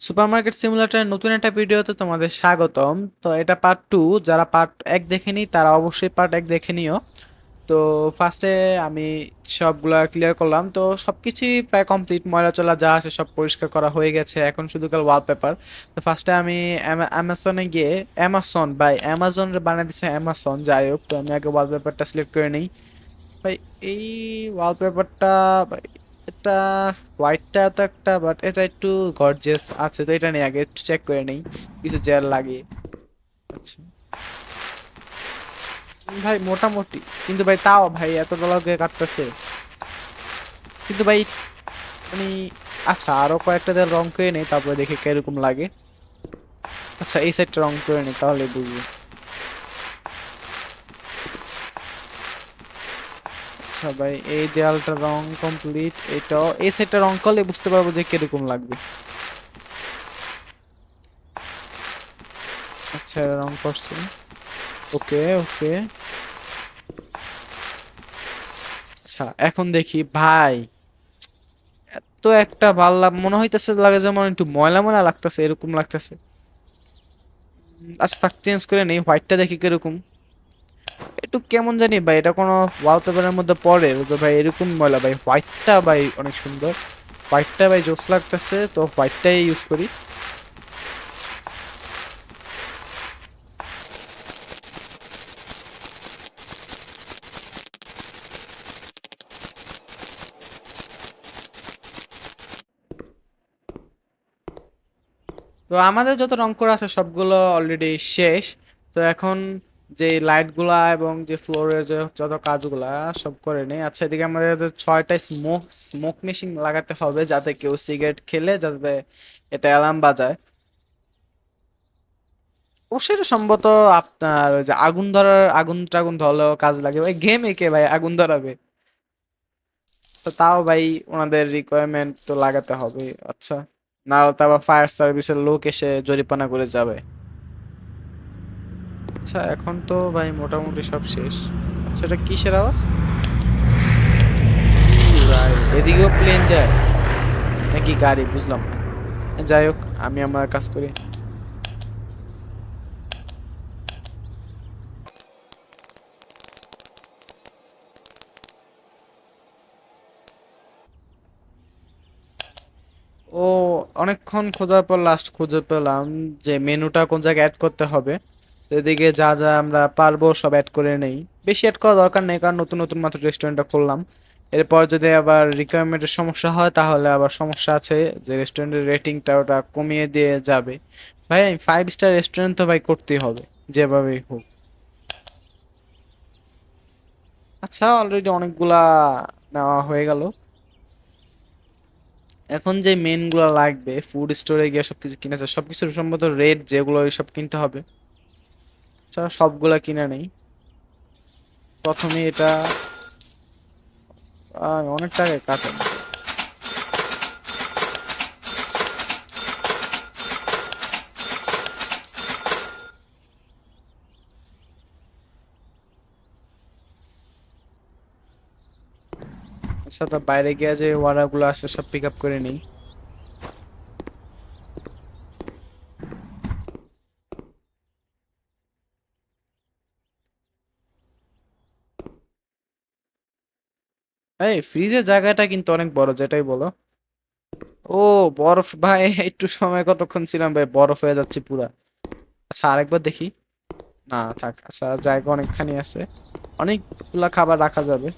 Supermarket সিমুলেটরের নতুন একটা ভিডিওতে তোমাদের স্বাগতম। তো এটা পার্ট টু যারা পার্ট এক দেখেনি, তারা অবশ্যই পার্ট এক দেখে নিও। তো ফার্স্টে আমি সবগুলা ক্লিয়ার করলাম। তো সবকিছুই প্রায় কমপ্লিট ময়লা চলা যা আছে সব পরিষ্কার করা হয়ে গেছে। এখন শুধু কাল ওয়ালপেপার তো ফার্স্টে আমি অ্যামাজনে গিয়ে অ্যামাজন বাই অ্যামাজন বানিয়ে দিছে অ্যামাজন যাই হোক। তো আমি আগে ওয়ালপেপারটা সিলেক্ট করে নিই। ভাই, এই ওয়ালপেপারটা ভাই, এটা হোয়াইটটা তো একটা বাট এটা একটু গর্জিয়াস আছে, তো এটা নিয়ে আগে একটু চেক করে নেই, কিছু জেল লাগিয়ে আচ্ছা। ভাই, মোটামুটি। কিন্তু ভাই, তাও ভাই, এত ডলারকে কাটতেছে। কিন্তু ভাই মানে আচ্ছা আরও কয়েকটা দেয়াল রং করে নেই, তারপরে দেখি কীরকম লাগে। আচ্ছা এই সাইডটা রং করে নেই, তাহলে বুঝব। আচ্ছা ভাই, এই দেয়ালটা রং কমপ্লিট এটাও, এই সাইডটা রং করলে বুঝতে পারব যে কীরকম লাগবে। আচ্ছা রং করছি। ওকে ওকে। আচ্ছা এখন দেখি, ভাই, এত একটা ভালো মনে হইতেছে লাগে যেমন একটু ময়লা ময়লা লাগতেছে, এরকম লাগতেছে। আচ্ছা থাক চেঞ্জ করে নেই হোয়াইটটা দেখি কীরকম। একটু কেমন জানি ভাই, এটা কোনো ওয়ালপেপারের মধ্যে পড়ে। তো ভাই এরকম ময়লা, ভাই হোয়াইটটা ভাই অনেক সুন্দর। হোয়াইটটা ভাই জোস লাগতেছে, তো হোয়াইটটাই ইউজ করি। তো আমাদের যত রং করা আছে, সবগুলো অলরেডি শেষ। তো এখন যে লাইটগুলা এবং যে ফ্লোরের যে যত কাজগুলা সব করে নেই। আচ্ছা এদিকে আমাদের ছয়টা স্মোক স্মোক মেশিন লাগাতে হবে যাতে কেউ সিগারেট খেলে, যাতে এটা অ্যালার্ম বাজায়। অবশ্যই সম্ভবত আপনার ওই যে আগুন ধরার, আগুন টাগুন ধরলেও কাজ লাগে। ভাই গেমে কে ভাই, আগুন ধরাবে। তো তাও ভাই ওনাদের রিকোয়ারমেন্ট তো লাগাতে হবে। আচ্ছা না তো আবার ফায়ার সার্ভিসের লোক এসে জরিমানা করে যাবে। আচ্ছা এখন তো ভাই মোটামুটি সব শেষ। আচ্ছা এটা কিসের আওয়াজ? এদিকেও প্লেন যায়। নাকি গাড়ি, বুঝলাম। যাই হোক, আমি আমার কাজ করি। ও, অনেকক্ষণ খোঁজার পর লাস্ট খুঁজে পেলাম যে মেনুটা কোন জায়গায় অ্যাড করতে হবে। এদিকে যা যা আমরা পারব সব অ্যাড করে নেই। বেশি অ্যাড করা দরকার নেই, কারণ নতুন নতুন মাত্র রেস্টুরেন্টটা খুললাম। এরপর যদি আবার রিকোয়ারমেন্টের সমস্যা হয়, তাহলে আবার সমস্যা আছে যে রেস্টুরেন্টের রেটিংটা ওটা কমিয়ে দিয়ে যাবে। ভাই, আমি ফাইভ স্টার রেস্টুরেন্ট তো ভাই করতেই হবে, যেভাবেই হোক। আচ্ছা অলরেডি অনেকগুলা নেওয়া হয়ে গেল। এখন যে মেনগুলা লাগবে ফুড স্টোরে গিয়ে সবকিছু কিনেছে সবকিছু সম্ভবত রেট যেগুলো সব কিনতে হবে। আচ্ছা সবগুলা কিনে নেই। প্রথমে এটা অনেক টাকায় কাটে। আচ্ছা তো বাইরে গিয়ে যে ওয়ার্ডারগুলো আসে সব পিক আপ করে নিই। এই ফ্রিজের জায়গাটা কিন্তু অনেক বড়, যেটাই বলো। ও, বরফ, ভাই, একটু সময় কতক্ষণ ছিলাম ভাই? বরফ হয়ে যাচ্ছে পুরা। আচ্ছা আরেকবার দেখি। না, থাক আচ্ছা জায়গা অনেকখানি আছে। অনেকগুলা খাবার রাখা যাবে।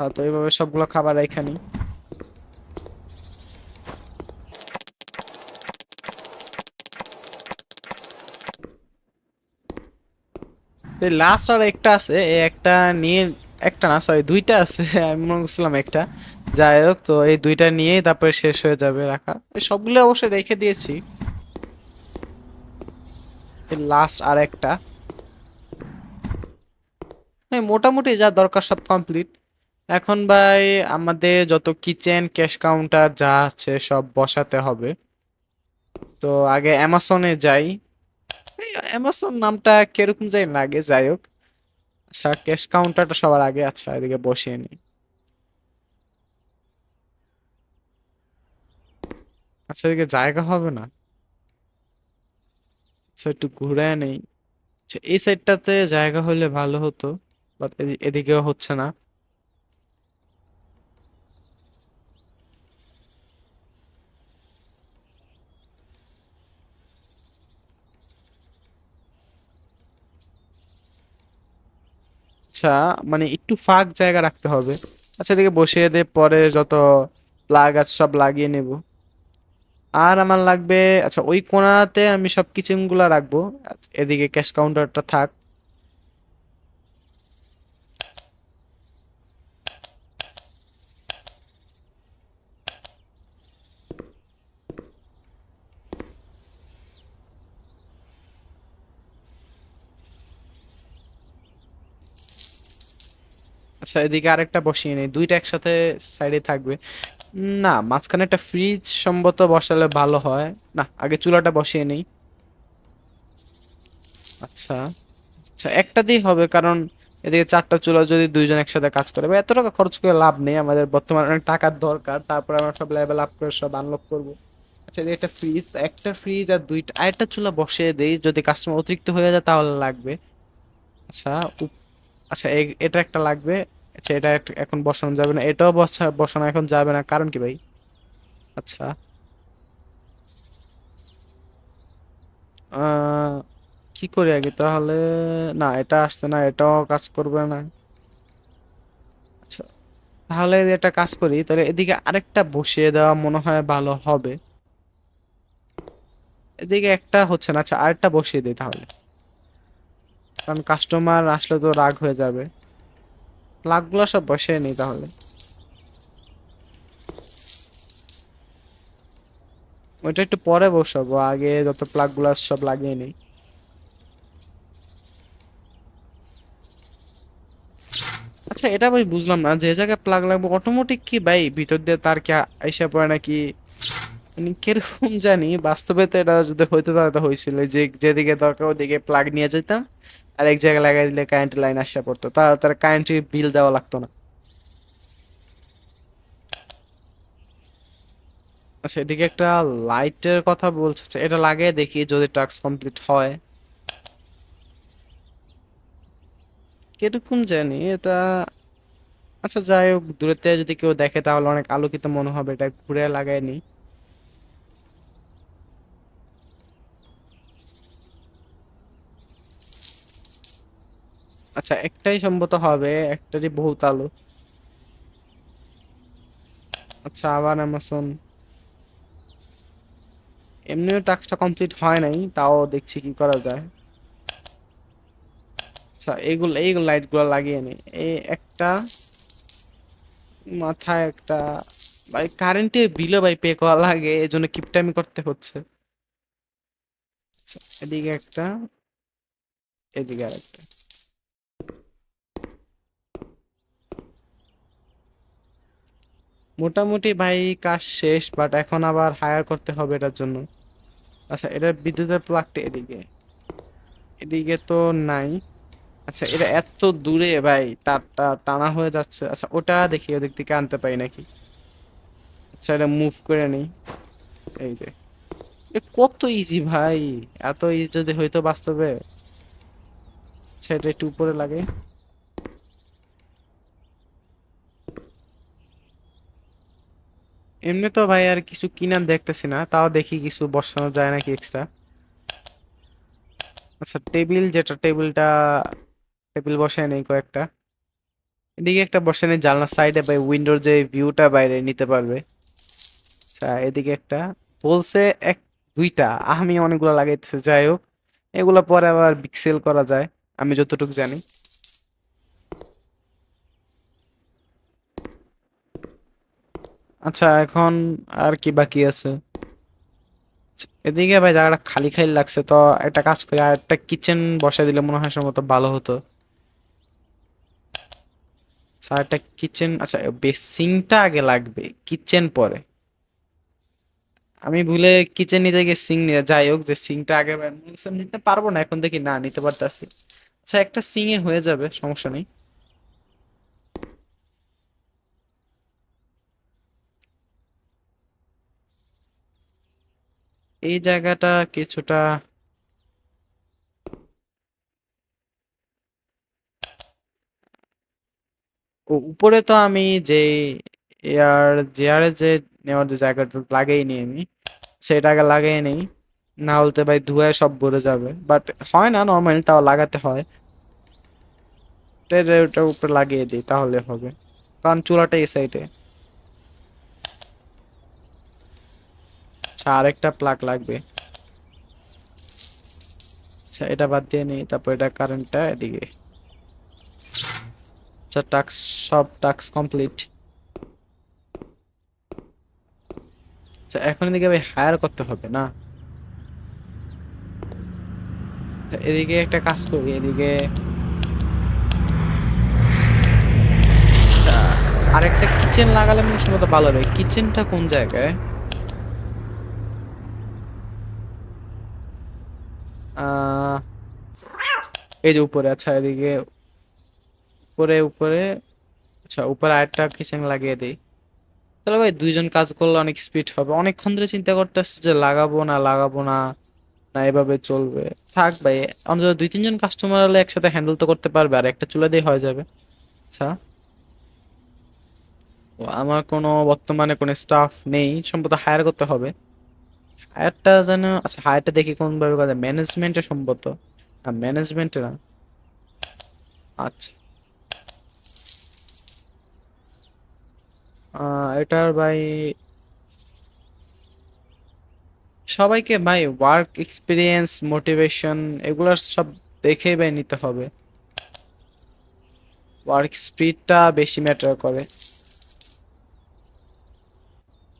হ্যাঁ তো এইভাবে সবগুলো খাবার এখানে লাস্ট আর একটা আছে একটা নিয়ে, একটা না সরি দুইটা আছে, আমি মনে করছিলাম একটা। যাই হোক, তো এই দুইটা নিয়েই তারপরে শেষ হয়ে যাবে রাখা। এই সবগুলো অবশ্যই রেখে দিয়েছি। লাস্ট আর একটা। এই মোটামুটি যা দরকার সব কমপ্লিট এখন ভাই আমাদের যত কিচেন ক্যাশ কাউন্টার যা আছে সব বসাতে হবে। তো আগে অ্যামাজনে যাই। অ্যামাজন নামটা কীরকম যাই লাগে যাই হোক। আচ্ছা ক্যাশ কাউন্টারটা সবার আগে আচ্ছা এদিকে বসিয়ে নি। আচ্ছা এদিকে জায়গা হবে না। আচ্ছা একটু ঘুরে নেই। আচ্ছা এই সাইডটাতে জায়গা হলে ভালো হতো বাট এদিকেও হচ্ছে না। আচ্ছা মানে একটু ফাঁক জায়গা রাখতে হবে। আচ্ছা এদিকে বসিয়ে দে পরে যত প্লাগ আছে সব লাগিয়ে নেব। আর আমার লাগবে আচ্ছা ওই কোনাতে আমি সব কিচেনগুলো রাখব। আচ্ছা, এদিকে ক্যাশ কাউন্টারটা থাক। আচ্ছা এদিকে আরেকটা বসিয়ে নেই। দুইটা একসাথে সাইডে থাকবে। না, মাঝখানে একটা ফ্রিজ সম্ভবত বসালে ভালো হয়। না, আগে চুলাটা বসিয়ে নেই। আচ্ছা আচ্ছা একটা দিয়ে হবে, কারণ এদিকে চারটা চুলা যদি দুইজন একসাথে কাজ করে এত টাকা খরচ করে লাভ নেই আমাদের বর্তমানে, অনেক টাকার দরকার, তারপর আমরা সব লেভেল আপ করে সব আনলক করব। আচ্ছা একটা ফ্রিজ একটা ফ্রিজ আর দুইটা আরেকটা চুলা বসিয়ে দেই, যদি কাস্টমার অতিরিক্ত হয়ে যায় তাহলে লাগবে। আচ্ছা আচ্ছা এটা একটা লাগবে। আচ্ছা এটা এখন বসানো যাবে না। এটাও বসা বসানো এখন যাবে না। কারণ কি ভাই? আচ্ছা। কি করি আগে তাহলে? না, এটা আসছে না, এটাও কাজ করবে না। আচ্ছা তাহলে এটা কাজ করি, তাহলে এদিকে আরেকটা বসিয়ে দেওয়া মনে হয় ভালো হবে। এদিকে একটা হচ্ছে না আচ্ছা আরেকটা বসিয়ে দিই তাহলে। কারণ কাস্টমার আসলে তো রাগ হয়ে যাবে। প্লাগগুলো সব বসিয়ে নিই তাহলে। ওইটা একটু পরে বসাবো, আগে যত প্লাগগুলো সব লাগিয়ে নিই। আচ্ছা এটা ভাই বুঝলাম না, যে জায়গায় প্লাগ লাগবে অটোমেটিক কি ভাই? ভিতর দিয়ে তার কি আইসা পড়ে নাকি? মানে কীরকম জানি, বাস্তবে তো এটা যদি হইতো তাহলে তো হয়েছিল যে, যেদিকে দরকার ওদিকে প্লাগ নিয়ে যেতাম। আর এক জায়গায় লাগাই দিলে কারেন্ট লাইন আসা পড়তো। তা তার কারেন্টের বিল দেওয়া লাগতো না। আচ্ছা এদিকে একটা লাইটের কথা বলছে। আচ্ছা, এটা লাগিয়ে দেখি যদি টাস্ক কমপ্লিট হয়। কীরকম জানি এটা আচ্ছা যাই হোক থেকে যদি কেউ দেখে তাহলে অনেক আলোকিত মনে হবে। এটা ঘুরে লাগাই আচ্ছা একটাই সম্ভবত হবে, একটারই বহুত আলো। আচ্ছা আবার অ্যামাজন এমনিও টাস্কটা কমপ্লিট হয় নাই, তাও দেখছি কি করা যায়। আচ্ছা এইগুলো এইগুলো লাইটগুলো লাগিয়ে নি। এই একটা, মাথায় একটা, ভাই কারেন্টের বিলও ভাই পে করা লাগে এই জন্য কিপটামি করতে হচ্ছে। আচ্ছা এদিকে একটা, এদিকে আরেকটা। মোটামুটি ভাই কাজ শেষ বাট এখন আবার হায়ার করতে হবে এটার জন্য। আচ্ছা এটার বিদ্যুতের প্লাগটা এদিকে। এদিকে তো নাই। আচ্ছা এটা এত দূরে ভাই তারটা টানা হয়ে যাচ্ছে। আচ্ছা ওটা দেখি, ওদিক থেকে আনতে পারি নাকি? আচ্ছা এটা মুভ করে নেই। এই যে। এ, কত ইজি ভাই, এত ইজি যদি হইতো বাস্তবে। আচ্ছা এটা একটু উপরে লাগে। এমনি তো ভাই আর কিছু কিনার দেখতেছি না, তাও দেখি কিছু বসানো যায় নাকি এক্সট্রা আচ্ছা টেবিল যেটা, টেবিলটা, টেবিল বসায় নেই কয়েকটা। এদিকে একটা বসে নেই, জানলার সাইডে ভাই উইন্ডোর যে ভিউটা বাইরে নিতে পারবে। আচ্ছা এদিকে একটা, বলছে এক, দুইটা আমি অনেকগুলো লাগাইতেছে, যাই হোক। এগুলো পরে আবার বিক্সেল করা যায়, আমি যতটুকু জানি। আচ্ছা এখন আর কি বাকি আছে? এদিকে ভাই জায়গাটা খালি খালি লাগছে, তো একটা কাজ করি, আর একটা কিচেন বসাই দিলে মনে হয় সম্ভবত ভালো হতো। আচ্ছা আর একটা কিচেন আচ্ছা বেসিংটা আগে লাগবে কিচেন পরে। আমি ভুলে কিচেন নিতে গিয়ে সিং নিয়ে, যাই হোক যে সিংটা আগে নিতে পারব না, এখন দেখি না, নিতে পারতাছি। আচ্ছা একটা সিং এ হয়ে যাবে, সমস্যা নেই। এই জায়গাটা কিছুটা উপরে তো আমি যে এয়ার জেয়ারে যে নেওয়ার যে জায়গাটা লাগেইনি আমি সেটা আগে লাগাই নেই। না হলতে ভাই ধুয়ায় সব ভরে যাবে। বাট হয় না নর্মালি তাও লাগাতে হয়। ওটার উপরে লাগিয়ে দিই, তাহলে হবে। কারণ চুলাটা এই সাইডে আচ্ছা আরেকটা প্লাগ লাগবে। আচ্ছা এটা বাদ দিয়ে নিই, তারপর এটা কারেন্টটা এদিকে। আচ্ছা টাস্ক সব টাস্ক কমপ্লিট আচ্ছা এখন এদিকে ভাই হায়ার করতে হবে না? এদিকে একটা কাজ করি, এদিকে আচ্ছা আরেকটা কিচেন লাগালে মনে সম্ভবত ভালো হবে। কিচেনটা কোন জায়গায়? এই যে উপরে আচ্ছা এদিকে উপরে উপরে আচ্ছা উপরে আরেকটা কিচেন লাগিয়ে দিই। তাহলে ভাই, দুইজন কাজ করলে অনেক স্পিড হবে। অনেকক্ষণ ধরে চিন্তা করতেছি যে লাগাবো না লাগাবো না না এভাবে চলবে। থাক ভাই, অন্তত দুই, তিনজন কাস্টমার হলে একসাথে হ্যান্ডেল তো করতে পারবে, আর একটা চুলা দিয়ে হয়ে যাবে। আচ্ছা। আমার কোনো, বর্তমানে কোনো স্টাফ নেই, সম্ভবত হায়ার করতে হবে। হায়ারটা যেন আচ্ছা হায়ারটা দেখি কোন ভাবে করা ম্যানেজমেন্টে সম্ভবত। ম্যানেজমেন্টে না। আচ্ছা। এটার ভাই সবাইকে ভাই ওয়ার্ক এক্সপিরিয়েন্স মোটিভেশন এগুলার সব দেখে ভাই নিতে হবে। ওয়ার্ক স্পিডটা বেশি ম্যাটার করে।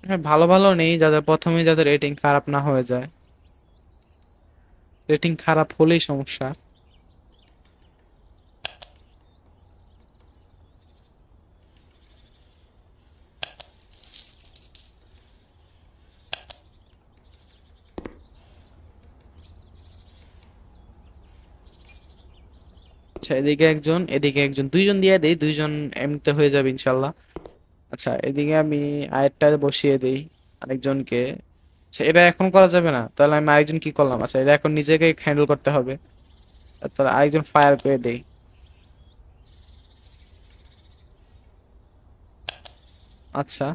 হ্যাঁ ভালো ভালো নেই, যাদের প্রথমে যাদের রেটিং খারাপ না হয়ে যায়। রেটিং খারাপ হলেই সমস্যা। আচ্ছা এদিকে একজন এদিকে একজন। দুইজন দিয়ে দেই, দুইজন এমনিতে হয়ে যাবে ইনশাল্লাহ। আচ্ছা এদিকে আমি আরেকটা বসিয়ে দেই আরেকজনকে। আচ্ছা এটা এখন করা যাবে না? তাহলে আমি আরেকজন কি করলাম? আচ্ছা এটা এখন নিজেকে হ্যান্ডেল করতে হবে। তাহলে আরেকজন ফায়ার করে দেই। আচ্ছা।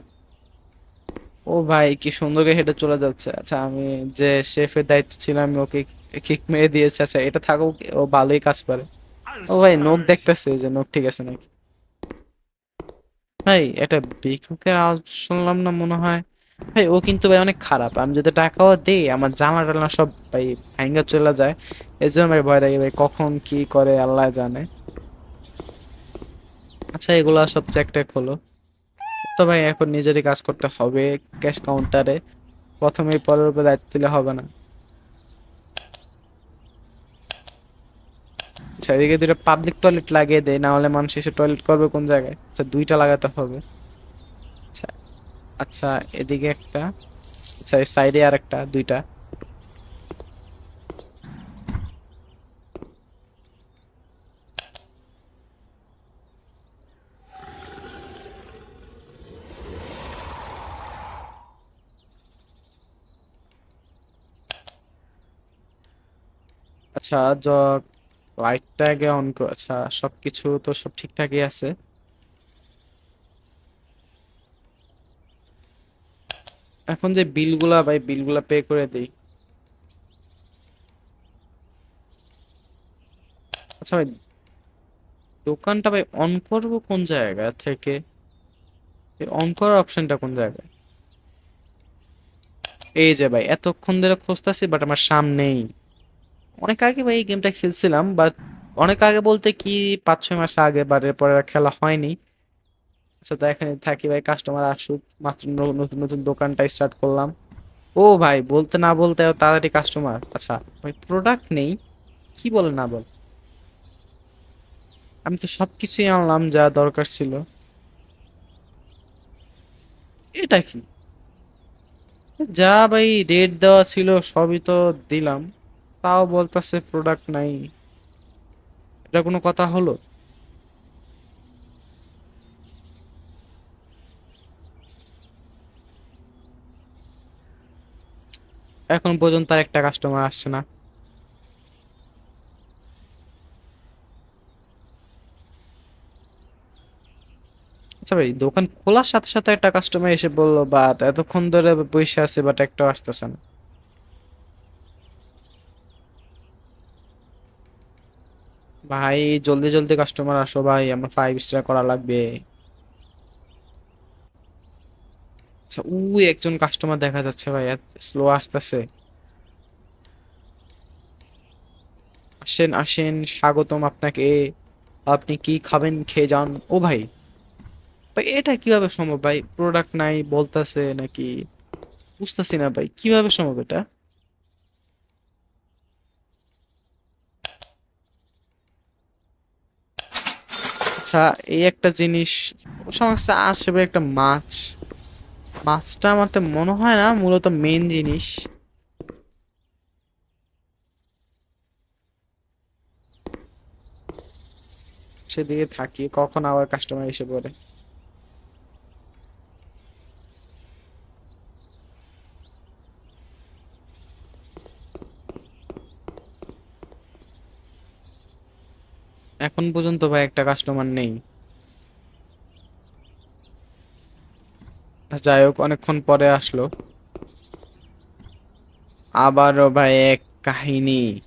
ও ভাই, কি সুন্দর করে হেঁটে চলে যাচ্ছে। আচ্ছা আমি যে শেফের দায়িত্ব ছিলাম, আমি ওকে কিক মেরে দিয়েছি। আচ্ছা এটা থাকুক, ও ভালোই কাজ পারে ও ভাই নোক দেখতেছে যে নোক ঠিক আছে নাকি? ভাই, এটা বিক্রুকের আওয়াজ শুনলাম না মনে হয়। ভাই, ও কিন্তু ভাই অনেক খারাপ। আমি যদি টাকাও দেই, আমার জামা টামা সব ভাই ভাঙ্গা চলে যায়। এই জন্য ভাই ভয় লাগে ভাই, কখন কি করে আল্লাহ জানে। আচ্ছা এগুলা সব চেক টেক হলো। তো ভাই, এখন নিজেরই কাজ করতে হবে ক্যাশ কাউন্টারে প্রথমেই পরের উপর দায়িত্ব দিলে হবে না। আচ্ছা এদিকে দুটো পাবলিক টয়লেট লাগিয়ে দেয় না হলে মানুষ এসে টয়লেট করবে কোন জায়গায়? আচ্ছা দুইটা লাগাতে হবে। আচ্ছা আচ্ছা এদিকে একটা। আচ্ছা এই সাইডে আর একটা দুইটা। আচ্ছা লাইটটা আগে অন আচ্ছা সবকিছু তো সব ঠিকঠাকই আছে। এখন যে বিলগুলা, ভাই, বিলগুলা পে করে দেই। আচ্ছা ভাই, দোকানটা, ভাই অন করব কোন জায়গা থেকে? অন করার অপশনটা কোন জায়গায়? এই যে, ভাই, এতক্ষণ ধরে খুঁজতেছি বাট আমার সামনেই। অনেক আগে ভাই এই গেমটা খেলছিলাম বাট অনেক আগে বলতে কি পাঁচ ছয় মাস আগে বাট এরপরে খেলা হয়নি। আচ্ছা তো এখানে থাকি ভাই কাস্টমার আসুক, মাত্র নতুন নতুন দোকানটা স্টার্ট করলাম। ও ভাই, বলতে না বলতে তাড়াতাড়ি কাস্টমার আচ্ছা ভাই প্রোডাক্ট নেই, কি বলে না বল? আমি তো সবকিছুই আনলাম, যা দরকার ছিল। এটা কি? যা ভাই রেট দেওয়া ছিল, সবই তো দিলাম। তাও বলতেছে প্রোডাক্ট নাই। এটা কোনো কথা হলো? এখন পর্যন্ত আর একটা কাস্টমার আসছে না। আচ্ছা ভাই, দোকান খোলার সাথে সাথে একটা কাস্টমার এসে বলল, বাট এতক্ষণ ধরে বসে আছে বাট একটাও আসতেছে না। ভাই, জলদি জলদি কাস্টমার আসো ভাই, আমার ফাইভ স্টার করা লাগবে। আচ্ছা উই, একজন কাস্টমার দেখা যাচ্ছে ভাই স্লো আসতেছে। আসেন আসেন, স্বাগতম আপনাকে। আপনি কি খাবেন, খেয়ে যান? ও ভাই ভাই, এটা কীভাবে সম্ভব ভাই? প্রোডাক্ট নাই বলতাছে নাকি? বুঝতেছি না ভাই, কীভাবে সম্ভব এটা? আচ্ছা এই একটা জিনিস সমস্যা আসবে একটা মাছ। মাছটা আমার তো মনে হয় না, মূলত মেন জিনিস। সেদিকে থাকি, কখন আবার কাস্টমার এসে পড়ে। এখন পর্যন্ত ভাই একটা কাস্টমার নেই। যাই হোক, অনেকক্ষণ পরে আসলো। আবারও ভাই এক কাহিনী।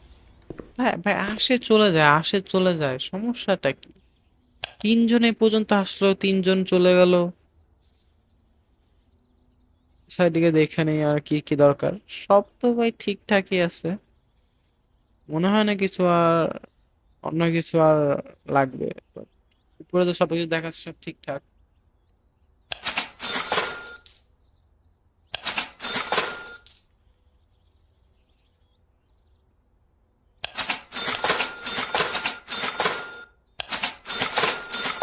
ভাই ভাই, আসে চলে যায়, আসে চলে যায়, সমস্যাটা কি? তিনজনে পর্যন্ত আসলো, তিনজন চলে গেল। সাইডে দেখে নেই আর কি কি দরকার। সব তো ভাই ঠিকঠাকই আছে। মনে হয় না কিছু আর অন্য কিছু আর লাগবে। উপরে তো সবকিছু দেখাচ্ছে, সব ঠিকঠাক।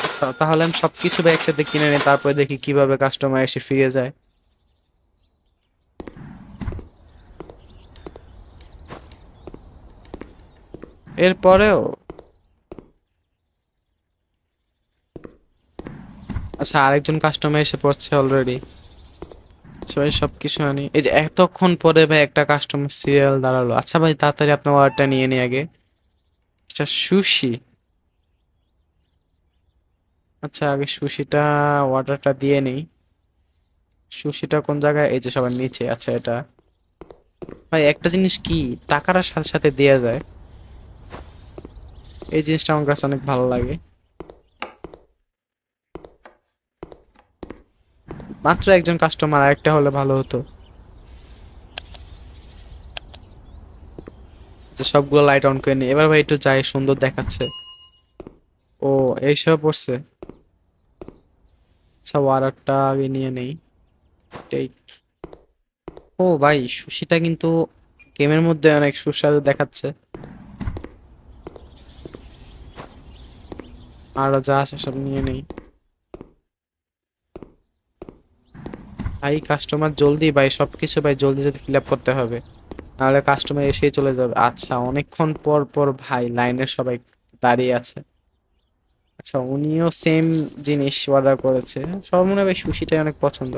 আচ্ছা তাহলে আমি সবকিছু একসাথে কিনে নিই, তারপরে দেখি কীভাবে কাস্টমার এসে ফিরে যায়। এরপরেও আচ্ছা আরেকজন কাস্টমার এসে পড়ছে অলরেডি সবাই সবকিছু আনি এই যে এতক্ষণ পরে ভাই একটা কাস্টমার সিরিয়াল দাঁড়াল। আচ্ছা ভাই, তাড়াতাড়ি আপনার অর্ডারটা নিয়ে নি আগে। আচ্ছা সুশি আচ্ছা আগে সুশিটা অর্ডারটা দিয়ে নেই। সুশিটা কোন জায়গায়? এই যে সবার নিচে। আচ্ছা এটা। ভাই, একটা জিনিস কি? টাকার সাথে সাথে দেয়া যায়। এই জিনিসটা আমার কাছে অনেক ভালো লাগে। মাত্র একজন কাস্টমার আরেকটা হলে ভালো হতো। সবগুলো লাইট অন করে নি। এবার ভাই একটু যাই, সুন্দর দেখাচ্ছে। ও, এইসব পড়ছে? আচ্ছা ওয়ারারটা আগে নিয়ে নেই। ও ভাই, সুশিটা কিন্তু গেমের মধ্যে অনেক সুস্বাদু দেখাচ্ছে। আরও যা আছে সব নিয়ে নেই। ভাই কাস্টমার জলদি ভাই, সবকিছু ভাই জলদি জলদি ফিল আপ করতে হবে। নাহলে কাস্টমার এসে চলে যাবে। আচ্ছা অনেকক্ষণ পর পর ভাই লাইনের সবাই দাঁড়িয়ে আছে। আচ্ছা উনিও সেম জিনিস অর্ডার করেছে। সব মনে হয় সুশিটাই অনেক পছন্দ।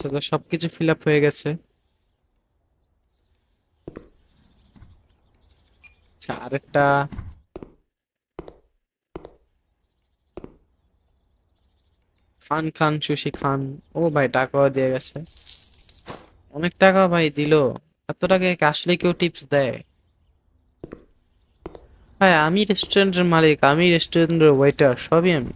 আচ্ছা তো সবকিছু ফিল আপ হয়ে গেছে। আচ্ছা আরেকটা। খান খান, সুশি খান। ও ভাই, টাকাও দিয়ে গেছে। অনেক টাকা ভাই দিলো। এত টাকা আসলে কেউ টিপস দেয়? ভাই, আমি রেস্টুরেন্টের মালিক, আমি রেস্টুরেন্টের ওয়েটার সবই আমি।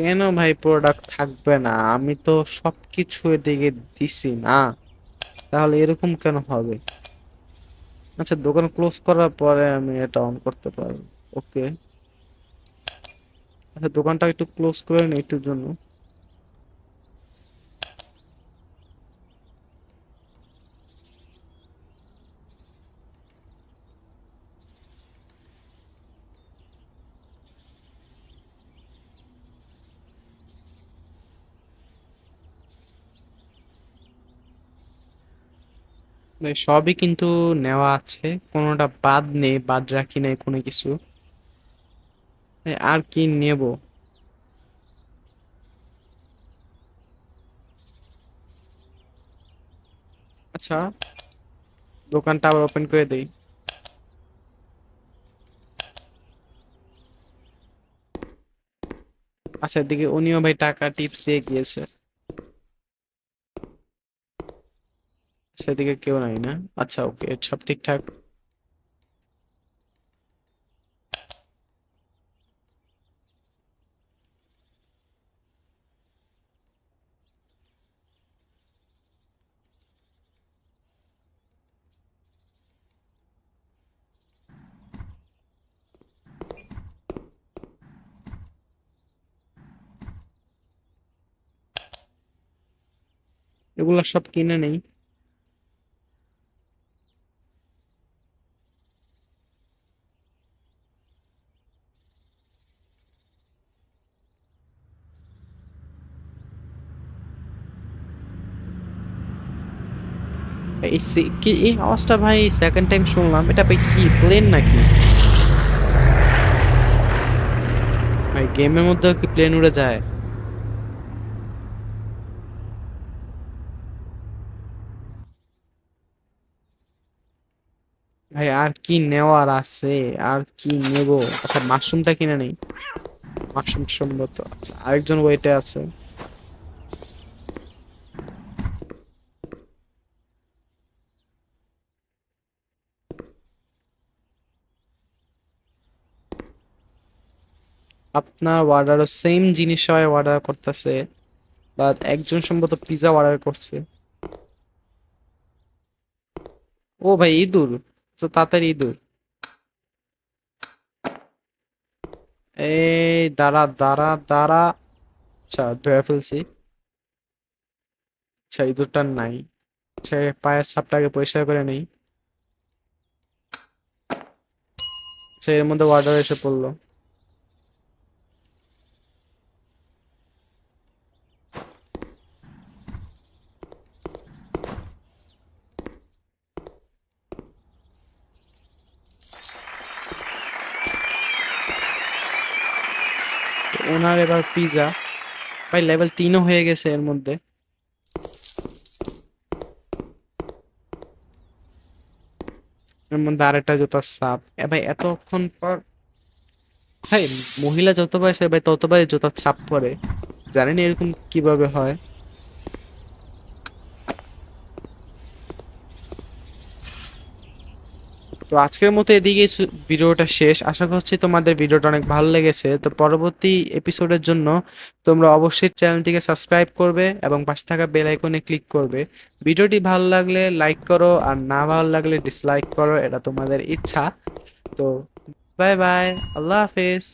কেন ভাই প্রোডাক্ট থাকবে না? আমি তো সবকিছু এদিকে দিছি না। তাহলে এরকম কেন হবে? আচ্ছা দোকান ক্লোজ করার পরে আমি এটা অন করতে পারব। ওকে আচ্ছা দোকানটা একটু ক্লোজ করে নিই একটুর জন্য। সবই কিন্তু নেওয়া আছে। কোনোটা বাদ নেই, বাদ রাখি নাই কোনো কিছু। আর কি নেব? আচ্ছা দোকানটা আবার ওপেন করে দেই। আচ্ছা এদিকে উনিও ভাই টাকা টিপস দিয়ে গিয়েছে। সেদিকে কেউ নাই না? আচ্ছা ওকে সব ঠিকঠাক? এগুলো সব কিনে নেই। কি এই আওয়াজটা ভাই সেকেন্ড টাইম শুনলাম। এটা ভাই কি প্লেন নাকি? ভাই গেমের মধ্যেও কি প্লেন উড়ে যায়? ভাই, আর কি নেওয়ার আছে? আর কি নেব? আচ্ছা মাশরুমটা কিনে নেই। মাশরুম সম্ভবত। আচ্ছা আরেকজন ওয়েটে আছে। আপনার অর্ডারও সেম জিনিস সবাই অর্ডার করতেছে বাট একজন সম্ভবত পিজা অর্ডার করছে। ও ভাই, ইঁদুর। তো তাড়াতাড়ি ইঁদুর। এই, দাঁড়া দাঁড়া দাঁড়া। আচ্ছা ধুয়ে ফেলছি। আচ্ছা ইঁদুরটার নাই। আচ্ছা পায়ের ছাপটাকে পরিষ্কার করে নেই। আচ্ছা এর মধ্যে অর্ডার এসে পড়ল। ওনার এবার পিজা ভাই লেভেল তিনও হয়ে গেছে এর মধ্যে। এর মধ্যে আরেকটা জুতার সাপ। ভাই, এতক্ষণ পর ভাই, মহিলা যতবার সে ভাই ততবারই জুতার ছাপ পরে। জানেন এরকম কীভাবে হয়। তো আজকের মতো এদিকে ভিডিওটা শেষ। আশা করছি তোমাদের ভিডিওটা অনেক ভালো লেগেছে। তো পরবর্তী এপিসোডের জন্য তোমরা অবশ্যই চ্যানেলটিকে সাবস্ক্রাইব করবে এবং পাশে থাকা বেল আইকনে ক্লিক করবে। ভিডিওটি ভালো লাগলে লাইক করো আর না ভালো লাগলে ডিসলাইক করো, এটা তোমাদের ইচ্ছা। তো বাই বাই আল্লাহ হাফেজ।